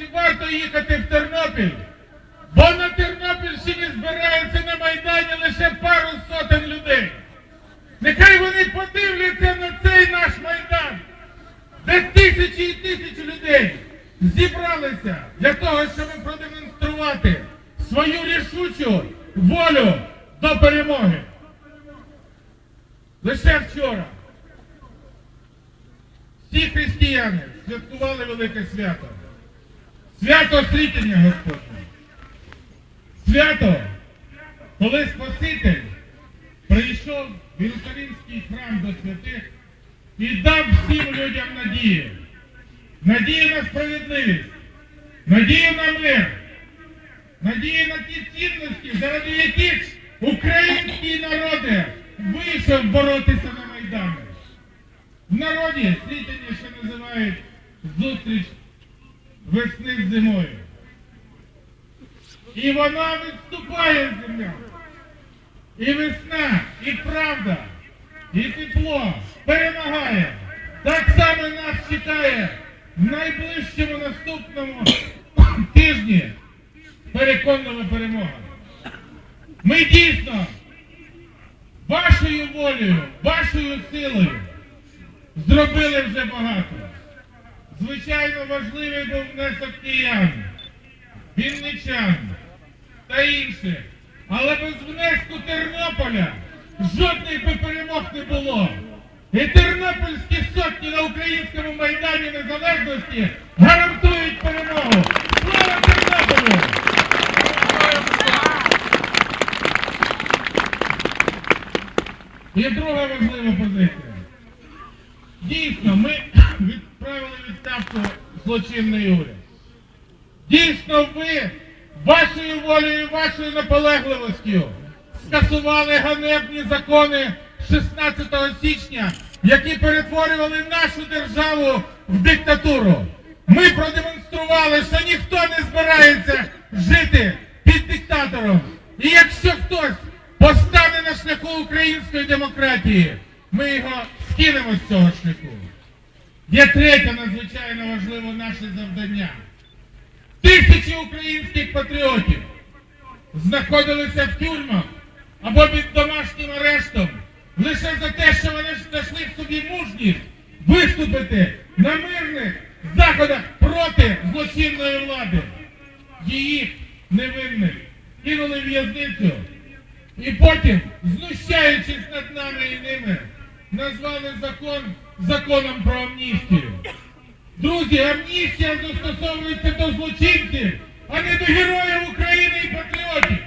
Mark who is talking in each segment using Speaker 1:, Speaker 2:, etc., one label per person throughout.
Speaker 1: чи варто їхати в Тернопіль, бо на Тернопільщині збирається на Майдані лише пару сотень людей. Нехай вони подивляться на цей наш Майдан, де тисячі і тисячі людей зібралися для того, щоб продемонструвати свою рішучу волю до перемоги. Лише вчора всі християни святкували велике свято. Свято Світення Господнє. Свято, коли Спаситель прийшов в Єрусалимський храм до святих і дав всім людям надію. Надію на справедливість, надію на мир, надію на ті цінності, заради яких український народ вийшов боротися на Майдані. В народі світення ще називають зустріч весни з зимою. І вона відступає земля. І весна, і правда, і тепло перемагає. Так само нас чекає в найближчому наступному тижні переконана перемога. Ми дійсно вашою волею, вашою силою зробили вже багато. Звичайно, важливий був внесок киян, вінничан та інших. Але без внеску Тернополя жодних би перемог не було. І тернопільські сотні на українському майдані незалежності гарантують перемогу. Слава Тернополю! І друга важлива позиція. Дійсно, ми відправили відставку злочинний уряд. Дійсно, ви вашою волею, вашою наполегливостю скасували ганебні закони 16 січня, які перетворювали нашу державу в диктатуру. Ми продемонстрували, що ніхто не збирається жити під диктатором. І якщо хтось постане на шляху української демократії, ми його скинемо з цього шляху. Є третє надзвичайно важливе наше завдання. Тисячі українських патріотів знаходилися в тюрмах або під домашнім арештом лише за те, що вони знайшли в собі мужність виступити на мирних заходах проти злочинної влади. Її невинних кинули в'язницю і потім, знущаючись над нами і ними, назвали закон законом про амністію. Друзі, амністія застосовується до злочинців, а не до героїв України і патріотів.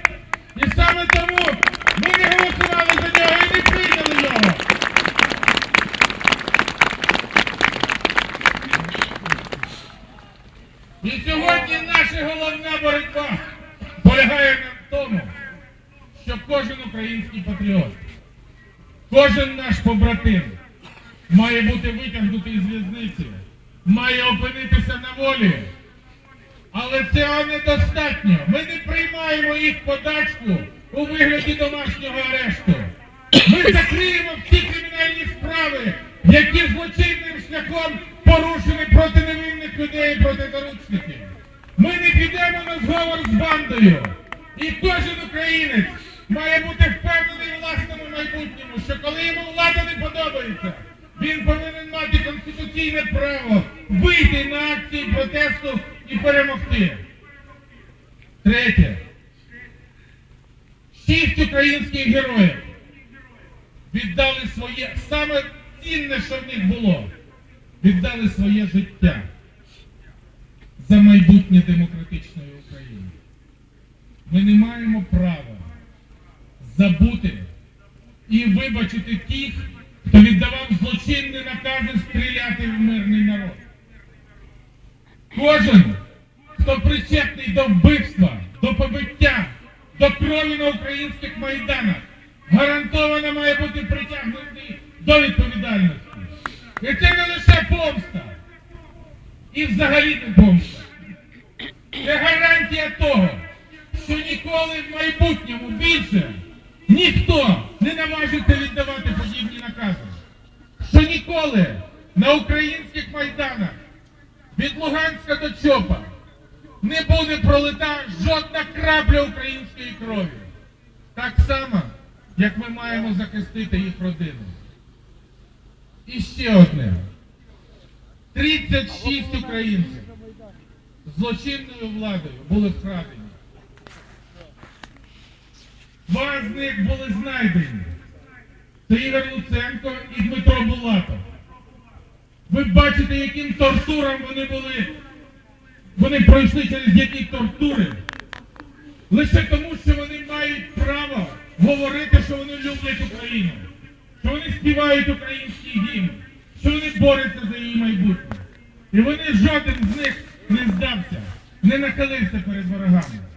Speaker 1: І саме тому ми не голосували за нього і не прийняли його. І сьогодні наша головна боротьба полягає в тому, що кожен український патріот, кожен наш побратим має бути витягнутий з в'язниці, має опинитися на волі. Але цього недостатньо. Ми не приймаємо їх подачку у вигляді домашнього арешту. Ми закриємо всі кримінальні справи, які злочинним шляхом порушені проти невинних людей і проти заручників. Ми не підемо на зговор з бандою. І кожен українець має бути впевнений власному майбутньому, що коли йому влада не подобається, він повинен мати конституційне право вийти на акції протесту і перемогти. Третє. Шість українських героїв віддали своє, саме цінне, що в них було, віддали своє життя за майбутнє демократичної України. Ми не маємо права забути і вибачити тих, хто віддавав злочинні накази стріляти в мирний народ. Кожен, хто причетний до вбивства, до побиття, до крові на українських майданах, гарантовано має бути притягнутий до відповідальності. І це не лише помста, і взагалі не помста. Це гарантія того, що ніколи в майбутньому більше ніхто не наважиться віддавати подібні накази. Що ніколи на українських майданах від Луганська до Чопа, не буде пролита жодна крапля української крові. Так само, як ми маємо захистити їх родину. І ще одне. 36 українців злочинною владою були вкрадені. Два з них були знайдені. Це Ігор Луценко і Дмитро Булатов. Ви бачите, яким тортурам вони були. Вони пройшли через які тортури. Лише тому, що вони мають право говорити, що вони люблять Україну, що вони співають український гімн, що вони борються за її майбутнє. І вони жоден з них не здався, не нахилився перед ворогами.